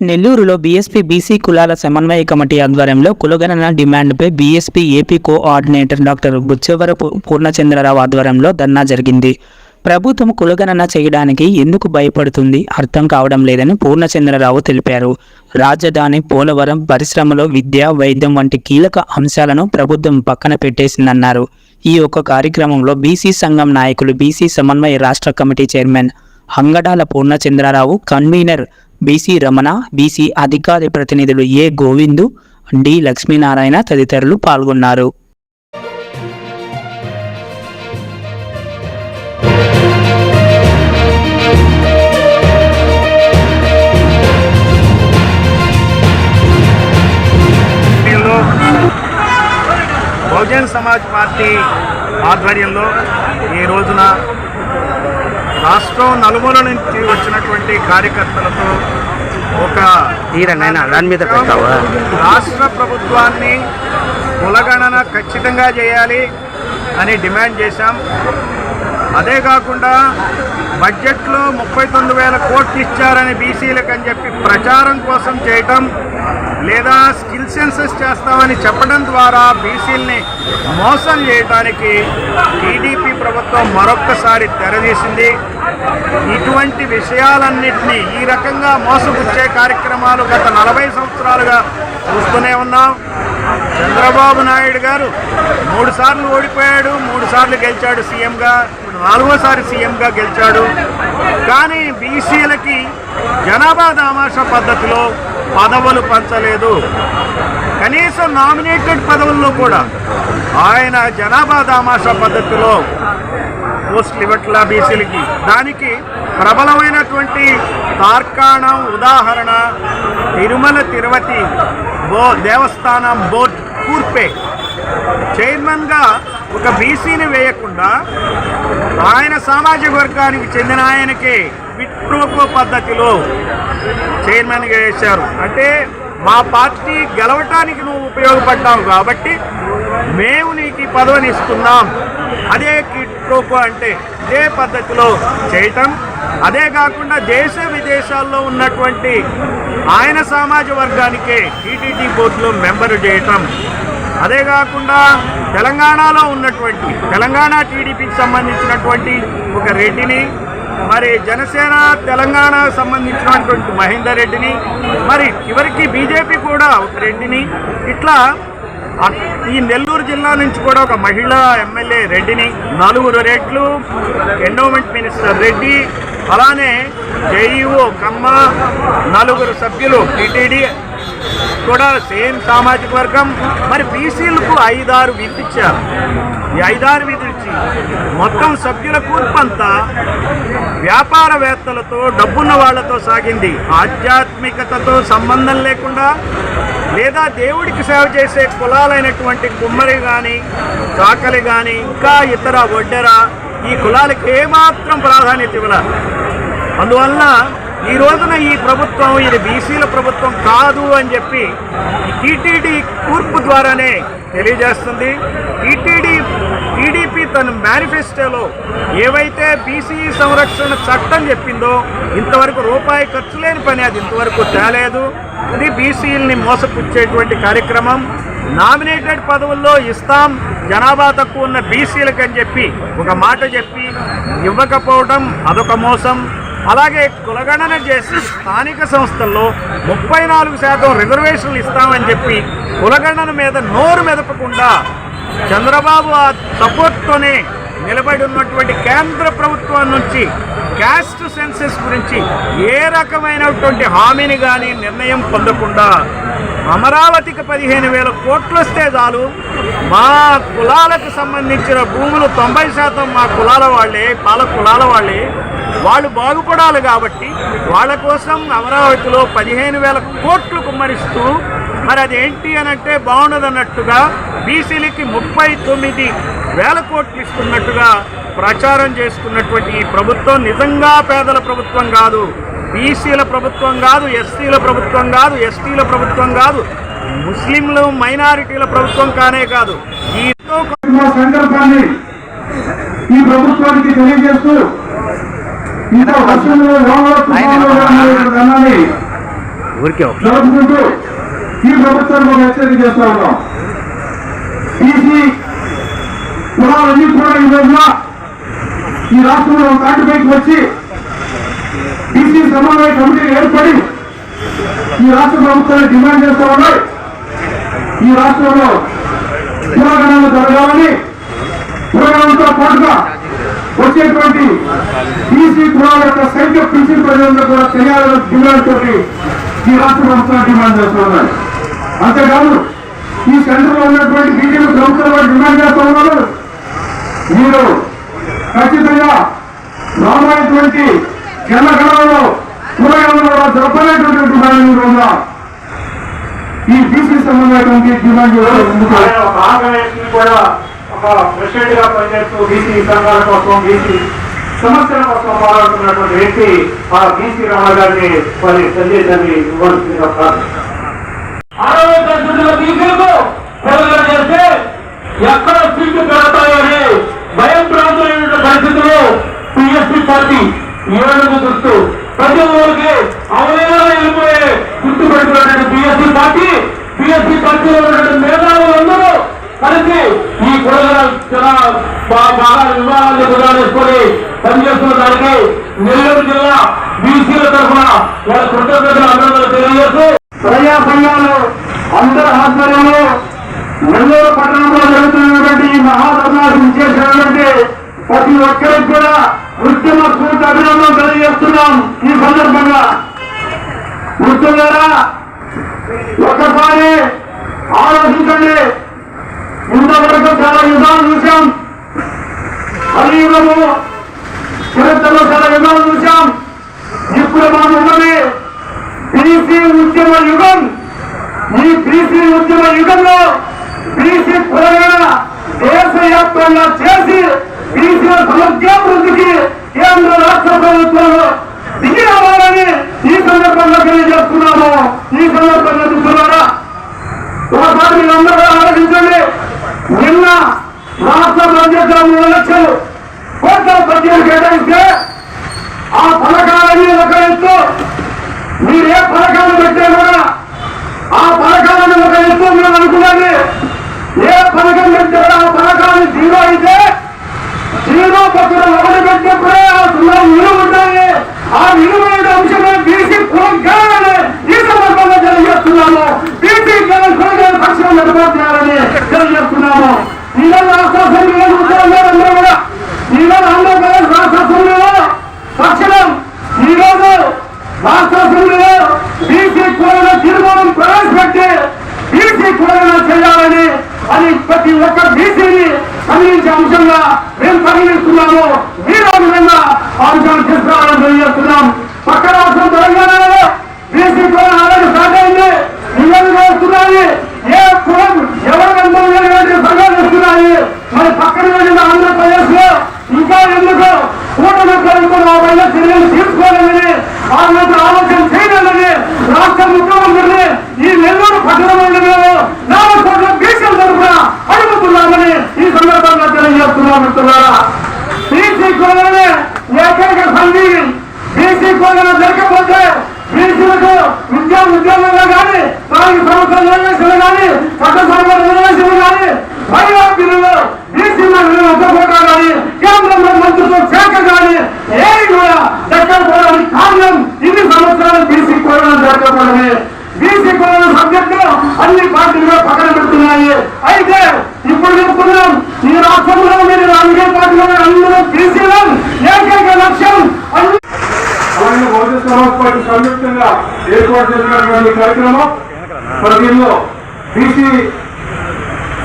నెల్లూరులో BSP BC కులాల సమన్వయ కమిటీ ఆధ్వర్యంలో కులగణన డిమాండ్పై BSP AP coordinator doctor Buchchavarapu Purnachandrarao ఆధ్వర్యంలో ధర్నా జరిగింది. ప్రభుత్వం కులగణన చేయడానికి ఎందుకు భయపడుతుంది? అర్థం కావడం లేదని పూర్ణచంద్రరావు తెలిపారు. రాజధాని పోలవరం పరిశ్రమలో విద్య వైద్యం వంటి కీలక అంశాలను ప్రభుత్వం పక్కన పెట్టేసిందన్నారు. ఈ యొక్క కార్యక్రమంలో బీసీ సంఘం నాయకులు బీసీ సమన్వయ రాష్ట్ర committee chairman Angadala Purnachandrarao convener BC Ramana BC అధికారి ప్రతినిధులు ఏ గోవిందు డి లక్ష్మీనారాయణ తదితరులు పాల్గొన్నారు. బహుజన్ సమాజ్ పార్టీ ఆధ్వర్యంలో ఈ రోజున రాష్ట్రం నలుమూల నుంచి వచ్చినటువంటి కార్యకర్తలతో ఒక దాని మీద రాష్ట్ర ప్రభుత్వాన్ని కులగణన ఖచ్చితంగా చేయాలి అని డిమాండ్ చేశాం. అదే కాకుండా బడ్జెట్లో ముప్పై తొమ్మిది వేల కోట్లు ఇచ్చారని బీసీలకు అని చెప్పి ప్రచారం కోసం చేయటం లేదా స్కిల్ సెన్సెస్ చేస్తామని చెప్పడం ద్వారా బీసీల్ని మోసం చేయడానికి టీడీపీ ప్రభుత్వం మరొక్కసారి తెరదీసింది ఇటువంటి విషయాలన్నింటినీ ఈ రకంగా మోసపుచ్చే కార్యక్రమాలు గత నలభై సంవత్సరాలుగా చూస్తూనే ఉన్నాం. చంద్రబాబు నాయుడు గారు మూడు సార్లు ఓడిపోయాడు మూడు సార్లు గెలిచాడు సీఎంగా ఇప్పుడు నాలుగోసారి సీఎంగా గెలిచాడు. కానీ బీసీలకి జనాభా దామాష పద్ధతిలో పదవులు పంచలేదు. కనీసం నామినేటెడ్ పదవుల్లో కూడా ఆయన జనాభా దామాషా పద్ధతిలో పోస్టులు ఇవ్వట్లా బీసీలకి. దానికి ప్రబలమైనటువంటి తార్కాణం ఉదాహరణ తిరుమల తిరుపతి బో దేవస్థానం బోర్డ్ కూర్పే. చైర్మన్గా ఒక బీసీని వేయకుండా ఆయన సామాజిక వర్గానికి చెందిన ఆయనకే విట్రోకో పద్ధతిలో చైర్మన్గా వేశారు. అంటే మా పార్టీ గెలవటానికి నువ్వు ఉపయోగపడ్డావు కాబట్టి మేము నీకు ఈ పదవిని ఇస్తున్నాం. అదే కిట్రోకో అంటే ఇదే పద్ధతిలో చేయటం. అదే కాకుండా దేశ విదేశాల్లో ఉన్నటువంటి ఆయన సమాజ వర్గానికే టీటీడీ బోర్డులో మెంబరు చేయటం. అదే కాకుండా తెలంగాణలో ఉన్నటువంటి తెలంగాణ టీడీపీకి సంబంధించినటువంటి ఒక రెడ్డిని మరి జనసేన తెలంగాణ సంబంధించినటువంటి మహేందర్ రెడ్డిని మరి చివరికి బీజేపీ కూడా ఒక రెడ్డిని ఇట్లా ఈ నెల్లూరు జిల్లా నుంచి కూడా ఒక మహిళా ఎమ్మెల్యే రెడ్డిని నలుగురు రెడ్లు ఎండోమెంట్ మినిస్టర్ రెడ్డి అలానే జేఈఓ కమ్మ నలుగురు సభ్యులు టీటీడీ కూడా సేమ్ సామాజిక వర్గం మరి బీసీలకు ఐదారు విప్పించారు ఈ ఐదారు విధించి మొత్తం సభ్యుల కూర్పంతా వ్యాపారవేత్తలతో డబ్బున్న వాళ్ళతో సాగింది. ఆధ్యాత్మికతతో సంబంధం లేకుండా లేదా దేవుడికి సేవ చేసే కులాలైనటువంటి కుమ్మరి కానీ చాకలి కానీ ఇంకా ఇతర వడ్డెర ఈ కులాలకు ఏమాత్రం ప్రాధాన్యత ఇవ్వలేదు. అందువల్ల ఈ రోజున ఈ ప్రభుత్వం ఇది బీసీల ప్రభుత్వం కాదు అని చెప్పి టీటీడీ కూర్పు ద్వారానే తెలియజేస్తుంది. టీటీడీ తన మేనిఫెస్టోలో ఏవైతే బీసీ సంరక్షణ చట్టం చెప్పిందో ఇంతవరకు రూపాయి ఖర్చు లేని పని అది. ఇంతవరకు తేలేదు. ఇది బీసీలని మోసపుచ్చేటువంటి కార్యక్రమం. నామినేటెడ్ పదవుల్లో ఇస్తాం జనాభా తక్కువ ఉన్న బీసీలకు అని చెప్పి ఒక మాట చెప్పి ఇవ్వకపోవడం అదొక మోసం. అలాగే కులగణన చేసి స్థానిక సంస్థల్లో ముప్పై నాలుగు శాతం రిజర్వేషన్లు ఇస్తామని చెప్పి కులగణన మీద నోరు మెదపకుండా చంద్రబాబు ఆ సపోర్ట్తోనే నిలబడి ఉన్నటువంటి కేంద్ర ప్రభుత్వం నుంచి క్యాస్ట్ సెన్సెస్ గురించి ఏ రకమైనటువంటి హామీని కానీ నిర్ణయం పొందకుండా అమరావతికి పదిహేను వేల కోట్లు వస్తే చాలు. మా కులాలకు సంబంధించిన భూములు తొంభై శాతం మా కులాల వాళ్ళే పాల కులాల వాళ్ళే. వాళ్ళు బాగుపడాలి కాబట్టి వాళ్ళ కోసం అమరావతిలో పదిహేను వేల కోట్లు కుమ్మరిస్తూ మరి అదేంటి అని అంటే బాగుండదన్నట్టుగా బీసీలకి ముప్పై తొమ్మిది వేల కోట్లు ఇస్తున్నట్టుగా ప్రచారం చేసుకున్నటువంటి ఈ ప్రభుత్వం నిజంగా పేదల ప్రభుత్వం కాదు. బీసీల ప్రభుత్వం కాదు ఎస్సీల ప్రభుత్వం కాదు ఎస్టీల ప్రభుత్వం కాదు ముస్లింలు మైనారిటీల ప్రభుత్వం కానే కాదు. ఈ సంకల్పాన్ని ఈ ప్రభుత్వానికి తెలియజేస్తూ జరుపుకుంటూ ఈ ప్రభుత్వాన్ని మనం హెచ్చరిక చేస్తా ఉన్నాం. బీసీ కులాలన్నీ కూడా ఈ రోజున ఈ రాష్ట్రంలో ఒక తాటిపైకి వచ్చి బీసీ సమన్వయ కమిటీ ఏర్పడి ఈ రాష్ట్ర ప్రభుత్వాన్ని డిమాండ్ చేస్తూ ఉన్నాయి. ఈ రాష్ట్రంలో పురాగణాలు జరగాలని కులగణంతో పాటుగా వచ్చేటువంటి బీసీ కులాల యొక్క సంఖ్య బీసీ ప్రజలందరూ కూడా తెలియాలని డిమాండ్ తోటి ఈ రాష్ట్ర ప్రభుత్వాన్ని డిమాండ్ చేస్తూ ఉన్నాయి. అంతేకాదు ఈ సెంటర్లో ఉన్నటువంటి బీజేపీ ప్రభుత్వం డిమాండ్ చేస్తూ ఉన్నారు. మీరు ఖచ్చితంగా రాబోయేటువంటి జనగణనలో కులగణనలో జరపలేటువంటి డిమాండ్ ఈ రోజున ఈ బీసీ సంబంధమైనటువంటి డిమాండ్ చేయడం ముందుకు ఆయన కూడా ఒక ప్రెసిడెంట్గా పనిచేస్తూ బీసీ సంఘాల కోసం బీసీ సమస్యల కోసం పోరాడుతున్నటువంటి వ్యక్తి ఆ బీసీ రమణ గారిని వారి సందేశాన్ని ఇవ్వాల్సిందిగా ప్రార్థన అరవై బీసీలకు చేస్తే ఎక్కడ సీట్లు పెడతాయని భయం పార్టీ ఏడుగు గుర్తు ప్రతి ఊరికి అవలేలా వెళ్ళిపోయే గుర్తు పెట్టుకున్నటువంటి పిఎస్పీ పార్టీ పిఎస్పీ పార్టీలో ఉన్నటువంటి మేధావులందరూ కలిసి ఈ కులగల చాలా బా- బాగా వివరాలను గుర్తుకొని పనిచేస్తున్న దానికి నెల్లూరు జిల్లా బీసీల తరఫున వాళ్ళ కృతజ్ఞతలు అందరూ తెలియజేస్తూ ప్రజా సంఘాలు అందరి ఆధ్వర్యంలో నెల్లూరు పట్టణంలో జరుగుతున్నటువంటి ఈ మహాధర్నాలు చేసినటువంటి ప్రతి ఒక్కరికి కూడా ఉద్యమ స్ఫూర్తి అభినందన తెలియజేస్తున్నాం ఈ సందర్భంగా. వృత్తులారా ఒకసారి ఆలోచించండి. ఇంతవరకు చాలా యుద్ధాలు చూశాం. కలియుగము చరిత్రలో చాలా యుద్ధాలు చూశాం. ఇప్పుడు మనం ఉన్నది బీసీ ఉద్యమ యుగం. ఈ బీసీ ఉద్యమ యుగంలో బీసీ కులగణ దేశవ్యాప్తంగా చేసి బీసీల సమగ్రాభివృద్ధికి కేంద్ర రాష్ట్ర ప్రభుత్వాలు దిగి రావాలని ఈ సందర్భంగా తెలియజేస్తున్నాము. ఈ సందర్భంగా చూస్తున్నారా? ఒకసారి మీరందరూ ఆలోచించండి. నిన్న రాష్ట్ర బడ్జెట్ మూడు లక్షలు కోట్ల బడ్జెట్ కేటాయిస్తే ఆ పథకాలన్నీ ఒక ఎత్తు మీరు ఏ పథకాలు పెట్టే కూడా ఆ పథకాలను ఒక ఎత్తు మేము అనుకున్నది ఏ పథకం పెట్టారో ఆ పథకాన్ని జీరో అయితే జీరో పక్కన ఒకటి ఆ విలువ ఉంటాయి. ఆ విలువైన అంశమే బీసీ కులగాలని ఈ సందర్భంగా తెలియజేస్తున్నాము బీసీ కులగాల పక్షం ఏర్పాటు చేయాలని తెలియజేస్తున్నాము ఈరోజు రాష్ట్ర అసెంబ్లీలో కూర్చోన్నారు అందరూ కూడా ఈరోజు ఆంధ్రప్రదేశ్ రాష్ట్ర అసెంబ్లీలో తక్షణం ఈరోజు రాష్ట్ర అసెంబ్లీలో బీసీ కులగన తీర్మానం ప్రవేశపెట్టి బీసీ కులగన చేయాలని అని ప్రతి ఒక్క బీసీని అందించే అంశంగా మేము పరిగణిస్తున్నాము మీరు ఆ విధంగా ఆ అంశాన్ని తీసుకురావాలని తెలియజేస్తున్నాం పక్క రాష్ట్రం తెలంగాణలో బీసీ కులం ఆల్రెడీ స్టార్ట్ అయింది నివేదిక వస్తున్నాయి ఏ కులం ఎవరు వెళ్తున్నటువంటి సంఘాలు వస్తున్నాయి మరి పక్కన వెళ్ళిన ఆంధ్రప్రదేశ్లో ఇంకా ఎందుకు కూటమి ప్రభుత్వం ఆ పైన చర్యలు తీసుకోవాలని ఆ మీద ఆలోచన చేయాలని రాష్ట్ర ముఖ్యమంత్రిని ఈ నెల్లూరు పట్టణంలో మేము నాలుగు కోట్ల బీసీల తరఫున అడుగుతున్నామని ఈ సందర్భంగా తెలియజేస్తున్నాం మిత్రులారా బీసీ కులమే ఏకైక సంధి బీసీ కులం జరగకపోతే బీసీలకు విద్యా ఉద్యోగంలో కానీ స్థానిక సంస్థల నిర్దేశంలో కానీ చట్టసభ నిర్దేశంలో కానీ మహిళా బిల్లులో బీసీ మహిళలు ఒప్పుకోవడం కానీ కేంద్రంలో మంత్రిత్వ శాఖ కానీ ఏది కూడా దక్కకపోవడానికి కారణం ఇన్ని సంవత్సరాలు బీసీ కులం జరగకపోవడమే బీసీ కులం సబ్జెక్టు అన్ని పార్టీలు పక్కన పెడుతున్నాయి. అయితే ఇప్పుడు చెప్తున్నాం ఈ రాష్ట్రంలో మీరు రాజకీయ పార్టీలో అందరూ బీసీలో ఏకైక లక్ష్యం అన్ని అలాగే బహుజన సమాజ్ పార్టీ సంయుక్తంగా ఏర్పాటు చేసినటువంటి కార్యక్రమం. మరి దీనిలో బీసీ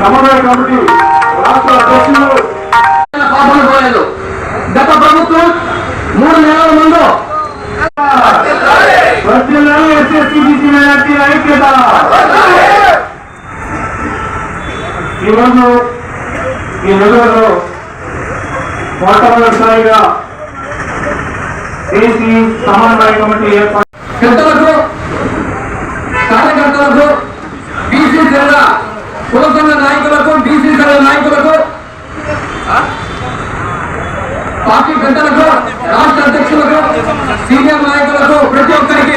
సమన్వయ కమిటీ రాష్ట్ర అధ్యక్షులు గత ప్రభుత్వం మూడు నెలల ముందు వర్ధిల్లాలి ఎస్ఎస్సీ బీసీ మైనార్టీ ఐక్యత ఈరోజు ఈ నెలలో మొట్టమొదటిసారిగా బీసీ సమన్వయ కమిటీ ఏర్పాటు కార్యకర్తలకు బీసీ సంఘ కుల సంఘ నాయకులకు బీసీ సంఘ నాయకులకు పార్టీ పెద్దలకు రాష్ట్ర అధ్యక్షులకు సీనియర్ నాయకులకు ప్రతి ఒక్కరికి